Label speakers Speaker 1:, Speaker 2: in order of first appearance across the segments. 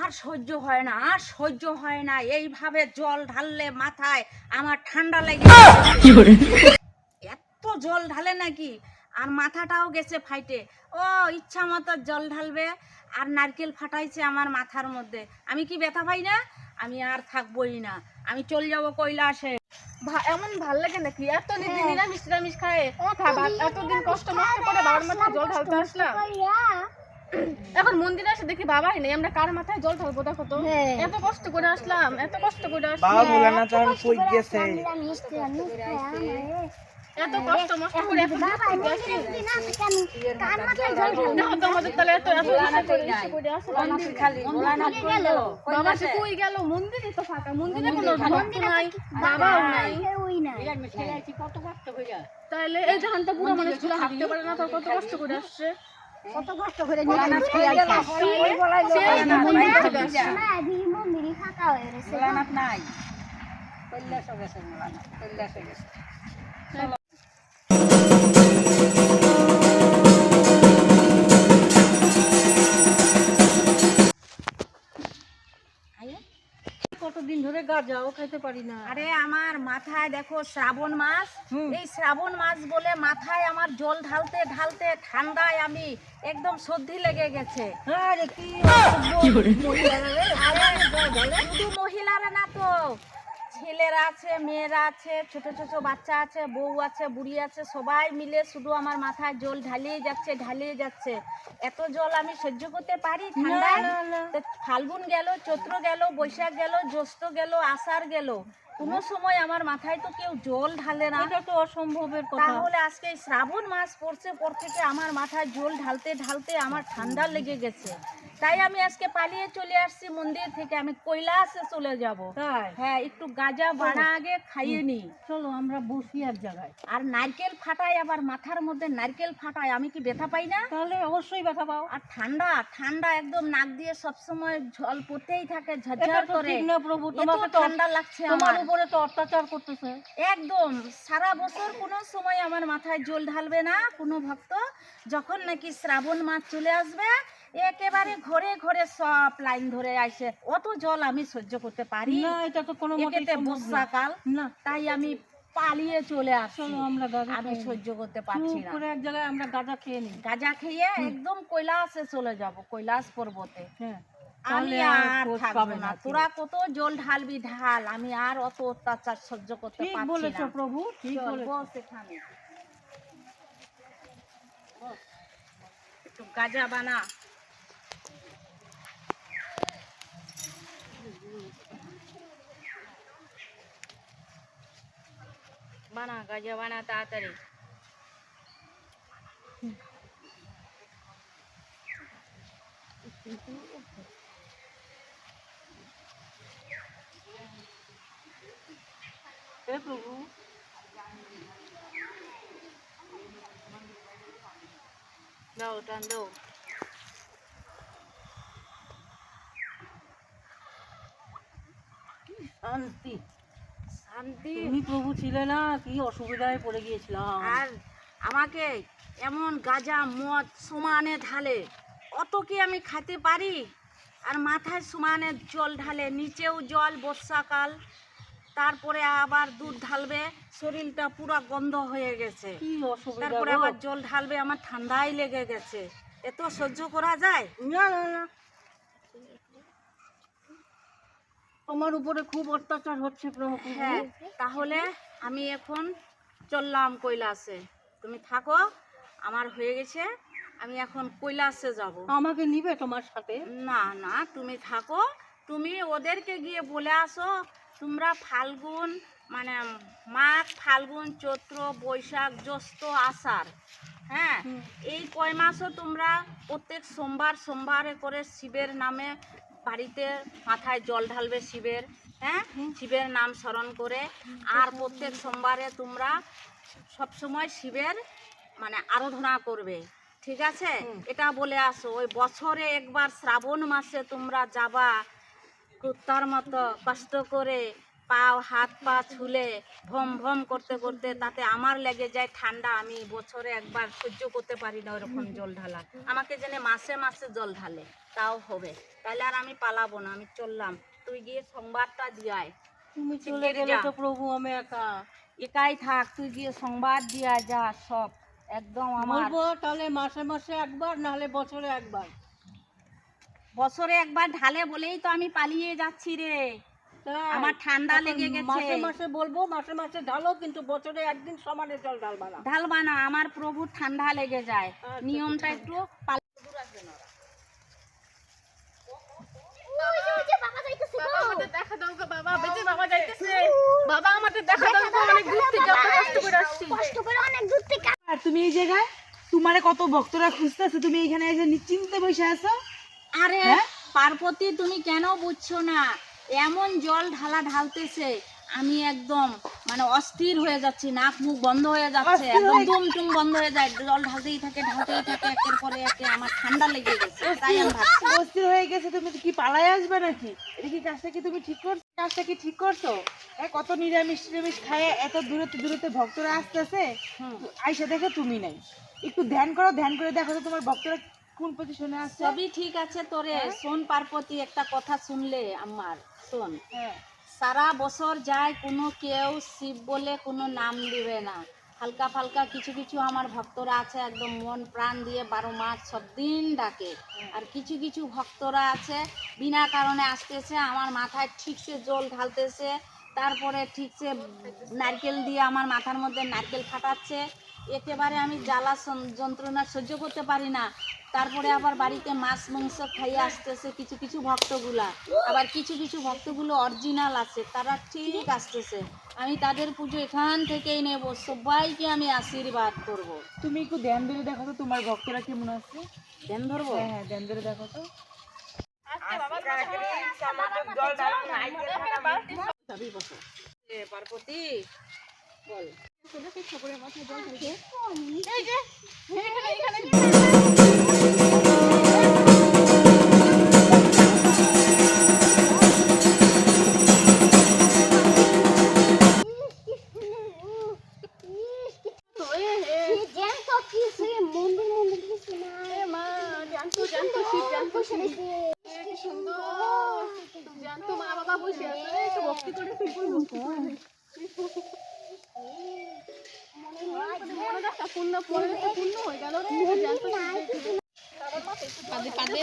Speaker 1: আর সহ্য হয় না আর সহ্য হয় না। এইভাবে জল ঢাললে মাথায় আমার ঠান্ডা লেগে এত জল ঢালে নাকি? আর মাথাটাও গেছে ফাইটে। ও ইচ্ছা মতো জল ঢালবে আর নারকেল ফাটাইছে আমার মাথার মধ্যে। আমি কি ব্যথা পাই না? আমি আর থাকবোই না। আমি চলে যাব কৈলাসে।
Speaker 2: এমন ভালো লাগে নাকি? এতদিন নিরামিষ নিরামিষ খায়। এতদিন কষ্ট নষ্ট করে বাবার মাথায় জল ঢালতে আসলাম। এখন মন্দিরে এসে দেখি বাবাই নেই আমরা কার মাথায় জল ঢালবো দেখো তো? এত কষ্ট করে আসলাম এত কষ্ট করে আসলাম।
Speaker 3: বাবা ভোলানাথ এখন কই গেছে?
Speaker 2: এত কষ্ট মষ্ট করে এত দূর থেকে আসি। দেখো তো আমাদের তাহলে এত এত।
Speaker 1: মন্দির খালি
Speaker 2: বাবা। তো কই গেল? মন্দিরে তো ফাঁকা। মন্দিরে কোনো ভক্ত নাই বাবাও নাই তাহলে এই ধানটা পুরো মানুষ হাঁটতে পারে না তো কত কষ্ট করে আসছে।
Speaker 1: ভোলানাথ কষ্ট আসছে। ভোলানাথ নাই। কৈলাসে গেছে কৈলাসে গেছে।
Speaker 2: কতদিন ধরে গাঁজাও খাইতে পারি না।
Speaker 1: আরে আমার মাথায় দেখো শ্রাবণ মাস। এই শ্রাবণ মাস বলে মাথায় আমার জল ঢালতে ঢালতে ঠান্ডায় আমি একদম সর্দি লেগে গেছে।
Speaker 2: আরে কি
Speaker 1: মহিলারা না তো? ছেলেরা আছে মেয়েরা আছে ছোট ছোট বাচ্চা আছে বউ আছে বুড়ি আছে সবাই মিলে শুধু আমার মাথায় জল ঢালিয়ে যাচ্ছে ঢালিয়ে যাচ্ছে। এত জল আমি সহ্য করতে পারি? ঠান্ডায় ফাল্গুন গেল চৈত্র গেল বৈশাখ গেল জ্যৈষ্ঠ গেল আষাঢ় গেল। কোনো সময় আমার মাথায় তো কেউ জল ঢালে না।
Speaker 2: এটা তো অসম্ভবের কথা।
Speaker 1: তাহলে আজকে শ্রাবণ মাস পড়ছে পর থেকে আমার মাথায় জল ঢালতে ঢালতে আমার ঠান্ডা লেগে গেছে। তাই আমি আজকে পালিয়ে চলে আসছি মন্দির থেকে। আমি কৈলাসে চলে যাব।
Speaker 2: তাই?
Speaker 1: হ্যাঁ একটু গাজা বাড়া আগে খাইয়ে নি
Speaker 2: চলো আমরা বসি এক জায়গায়।
Speaker 1: আর নারকেল ফাটাই আবার মাথার মধ্যে নারকেল ফাটাই। আমি কি ব্যথা পাই না?
Speaker 2: তাহলে অবশ্যই ব্যথা পাও।
Speaker 1: আর ঠান্ডা ঠান্ডা একদম নাক দিয়ে সবসময় জল পড়তেই থাকে ঝরঝর করে।
Speaker 2: না প্রভু তোমাকে তো
Speaker 1: ঠান্ডা লাগছে আমার।
Speaker 2: উপরে তো অত্যাচার করতেছে।
Speaker 1: একদম সারা বছর কোনো সময় আমার মাথায় জল ঢালবে না কোনো ভক্ত। যখন নাকি শ্রাবণ মাস চলে আসবে একেবারে ঘরে ঘরে সব লাইন ধরে আসে অত জল আমি সহ্য করতে পারি।
Speaker 2: না এটা তো কোনো না।
Speaker 1: বর্ষাকাল।
Speaker 2: না।
Speaker 1: তাই আমি পালিয়ে চলে আসি।
Speaker 2: চলো আমরা গাঁজা
Speaker 1: আমি সহ্য করতে পারছি না।
Speaker 2: করে এক জায়গায় আমরা গাঁজা খেয়ে নিই
Speaker 1: গাঁজা খেয়ে একদম কৈলাসে চলে যাব কৈলাস পর্বতে।
Speaker 2: হ্যাঁ।
Speaker 1: আমি আর থাকব না। তোরা কত জল ঢালবি ঢাল। আমি আর অত অত্যাচার সহ্য করতে
Speaker 2: ঠিক
Speaker 1: পারছি
Speaker 2: বলেছ
Speaker 1: না।
Speaker 2: প্রভু ঠিক বলেছ।
Speaker 1: বস এখানে। বস। একটু গাজা বানা। বানা গাজা বানা তাড়াতাড়ি
Speaker 2: হে প্রভু
Speaker 1: দাও টান
Speaker 2: শান্তি।
Speaker 1: শান্তি?
Speaker 2: তুমি প্রভু ছিলে না কি অসুবিধায় পড়ে গিয়েছিলাম।
Speaker 1: আর আমাকে এমন গাজা মদ সমানে ঢালে অত কি আমি খেতে পারি? আর মাথায় সমানে জল ঢালে নিচেও জল বর্ষাকাল তারপরে আবার দুধ ঢালবে শরীরটা পুরো গন্ধ হয়ে গেছে। তারপরে আবার জল ঢালবে আমার ঠান্ডাই লেগে গেছে। এত সহ্য করা যায়?
Speaker 2: না না। না আমার উপরে খুব অত্যাচার হচ্ছে প্রভু
Speaker 1: হ্যাঁ তাহলে আমি এখন চললাম কৈলাসে। তুমি থাকো আমার হয়ে গেছে আমি এখন কৈলাসে যাব।
Speaker 2: আমাকে নিবে তোমার সাথে?
Speaker 1: না না তুমি থাকো তুমি ওদেরকে গিয়ে বলে আসো তোমরা ফাল্গুন মানে মাঘ ফাল্গুন চৈত্র বৈশাখ জ্যৈষ্ঠ আষাঢ় হ্যাঁ? এই কয় মাসও তোমরা প্রত্যেক সোমবার সোমবারে করে শিবের নামে বাড়িতে মাথায় জল ঢালবে শিবের হ্যাঁ? শিবের নাম স্মরণ করে। আর প্রত্যেক সোমবারে তোমরা সবসময় শিবের মানে আরাধনা করবে। ঠিক আছে? এটা বলে আসো, ওই বছরে একবার শ্রাবণ মাসে তোমরা যাবা, কুত্তার মতো কষ্ট করে পাও হাত পা ছুলে ভম ভম করতে করতে তাতে আমার লেগে যায় ঠান্ডা। আমি বছরে একবার সহ্য করতে পারি না ওরকম জল ঢালা। আমাকে জেনে মাসে মাসে জল ঢালে তাও হবে। তাহলে আর আমি পালাবো না আমি চললাম। তুই গিয়ে সংবাদটা দিয়ায়
Speaker 4: তুমি চলে গেলে তো প্রভু আমি একা।
Speaker 1: একাই থাক তুই গিয়ে সংবাদ দিয়া যা সব। একদম আমার।
Speaker 4: বলব তাহলে মাসে মাসে একবার নাহলে বছরে একবার?
Speaker 1: বছরে একবার ঢালে বলেই তো আমি পালিয়ে যাচ্ছি রে? আমার ঠান্ডা লেগে গেছে।
Speaker 4: মাসে মাসে বলব মাসে মাসে ঢালো কিন্তু বছরে একদিন সমানে জল ঢালবা না।
Speaker 1: ঢালবা না আমার প্রভুর ঠান্ডা লেগে যায়।
Speaker 4: আচ্ছা,
Speaker 1: নিয়মটা একটু পাল-
Speaker 2: বাবা আমাদের দেখা দাও গো বাবা। বেঁচে বাবা যাইতেছে। বাবা আমাদের দেখা দাও গো অনেক দূর থেকে আমরা কষ্ট করে আসছি।
Speaker 3: আর তুমি এই জায়গায় তোমারে কত ভক্তরা খুঁজতেছে তুমি এখানে এসে নিশ্চিন্তে বসে আছো?
Speaker 1: আরে
Speaker 3: হ্যাঁ?
Speaker 1: পার্বতী তুমি কেন বুঝছ না? এমন জল ঢালা ঢালতেছে আমি একদম মানে অস্থির হয়ে যাচ্ছি নাক মুখ বন্ধ হয়ে যাচ্ছে একদম দুম টুম বন্ধ হয়ে যায় জল ঢালতেই থাকে ঢালতেই থাকে একের পরে একে আমার ঠান্ডা লেগে গেছে তাই আমি ভাবছি।
Speaker 3: অস্থির হয়ে গেছে তুমি কি পালাই আসবে নাকি? এটা কি কাজটা কি তুমি ঠিক করছ কাজটা কি ঠিক করছ? কত নিরামিষ টিরামিষ খায় এত দূরত্ব দূরত্বে ভক্তরা আসতেছে। আইসা দেখে তুমি নাই। একটু ধ্যান করো ধ্যান করে দেখো তো তোমার ভক্তরা কোন পজিশনে আসছে
Speaker 1: সবই ঠিক আছে তোরে। শোন পার্বতী একটা কথা শুনলে আমার। শোন।
Speaker 3: হ্যাঁ।
Speaker 1: সারা বছর যায় কোনো কেউ শিব বলে কোনো নাম দিবে না। হালকা ফালকা কিছু কিছু আমার ভক্তরা আছে একদম মন প্রাণ দিয়ে বারো মাস সব দিন ডাকে। আর কিছু কিছু ভক্তরা আছে বিনা কারণে আসতেছে আমার মাথায় ঠিকসে জল ঢালতেছে। তারপরে ঠিকসে নারকেল দিয়ে আমার মাথার মধ্যে নারকেল ফাটাচ্ছে। একেবারে আমি জ্বালা যন্ত্রণা সহ্য করতে পারি না। তারপরে আবার বাড়িতে মাছ মাংস খাইয়ে আসতেছে কিছু কিছু ভক্তগুলা। আবার কিছু কিছু ভক্তগুলো অরিজিনাল আছে তারা ঠিক আসতেছে। আমি তাদের পুজো এখান থেকেই নেব সবাইকে আমি আশীর্বাদ করব।
Speaker 3: তুমি একটু ধ্যান ধরে দেখো তো তোমার ভক্তরা কেমন আছে।
Speaker 1: ধ্যান ধরবো?
Speaker 3: হ্যাঁ হ্যাঁ ধ্যান ধরে দেখো তো।
Speaker 1: সবই বসো। পার্বতী বল।
Speaker 2: এই যে মাথায় জল তো একটা পূর্ণ পূর্ণ পূর্ণ হয়ে গেল রে। পাদে পাদে।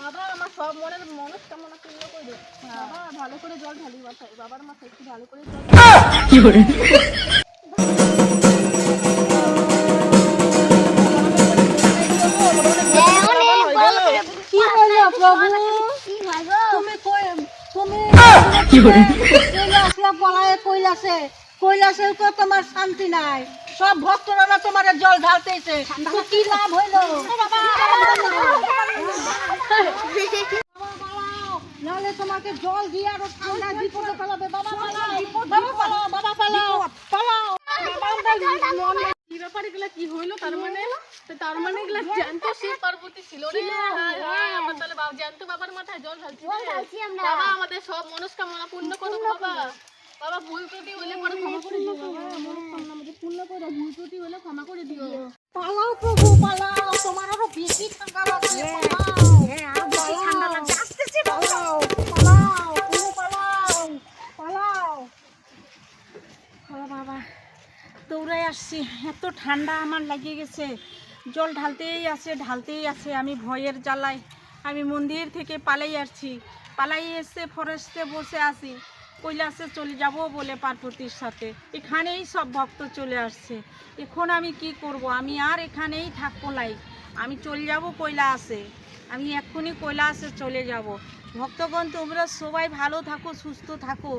Speaker 2: বাবা আমার সব মনের মনস্কামনা পূর্ণ করে বাবা ভালো করে জল ঢালি মাথায়। বাবার মাথায় একটু ভালো করে জল
Speaker 4: কি হলো প্রভু? তুমি কই তুমি চলে আসলা পলায়ে কৈলাসে কৈলাসে তো তোমার শান্তি নাই। সব ভক্তরা তোমার জল ঢালতেছে। কি লাভ হইল? নাহলে তোমাকে জল দিয়ে আরও ঠান্ডা বিপদে ফেলাবে। বাবা বাবা পালাও বাবা পালাও পালাও।
Speaker 2: কি ব্যাপার এগুলা কি হইল? তার মানে তার মানে এগুলা জানতো শিব পার্বতী ছিল। রে আমার তাহলে বাবা জানতো বাবার মাথায় জল ঢালছি বাবা আমাদের সব মনস্কামনা পূর্ণ করো বাবা। বাবা ভুল ত্রুটি হলে পরে
Speaker 4: ঠান্ডা
Speaker 1: আমার লাগিয়ে গেছে। জল ঢালতেই আছে ঢালতেই আছে। আমি ভয়ের জ্বালায়, আমি মন্দির থেকে পালাই আসছি। পালাই এসে ফরেস্টে বসে আছি। কৈলাসে চলে যাব বলে পার্বতীর সাথে। এখানেই সব ভক্ত চলে আসছে। এখন আমি কি করব? আমি আর এখানেই থাকব লাই। আমি চলে যাব কৈলাসে। আমি এক্ষুনি কৈলাসে চলে যাব। ভক্তগণ, তোমরা সবাই ভালো থাকো, সুস্থ থাকো।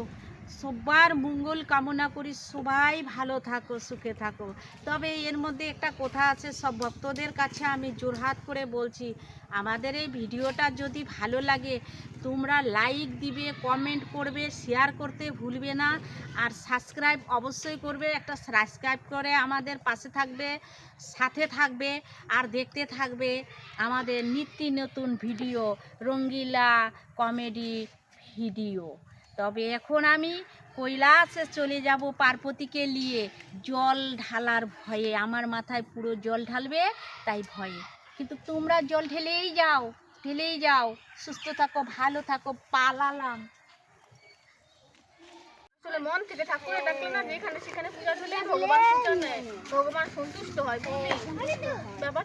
Speaker 1: সবার মঙ্গল কামনা করি, সবাই ভালো থাকো, সুখে থাকো। তবে এর মধ্যে একটা কথা আছে, সব ভক্তদের কাছে আমি জোরহাত করে বলছি, আমাদের এই ভিডিওটা যদি ভালো লাগে, তোমরা লাইক দিবে কমেন্ট করবে শেয়ার করতে ভুলবে না, আর সাবস্ক্রাইব অবশ্যই করবে, একটা সাবস্ক্রাইব করে আমাদের পাশে থাকবে, সাথে থাকবে, আর দেখতে থাকবে আমাদের নিত্য নতুন ভিডিও, রঙ্গিলা কমেডি ভিডিও তবে এখন আমি কৈলাসে চলে যাব পার্বতীকে নিয়ে। জল ঢালার ভয়ে আমার মাথায় পুরো জল ঢালবে তাই ভয়ে। কিন্তু তোমরা জল ঢেলেই যাও ঢেলেই যাও। সুস্থ থাকো ভালো থাকো পালালাম।
Speaker 2: আসলে মন থেকে ঠাকুরের ডাকলে না যেখানে সেখানে পূজা দিলে ভগবান পূজা নেয়। ভগবান সন্তুষ্ট হয় ব্যাপার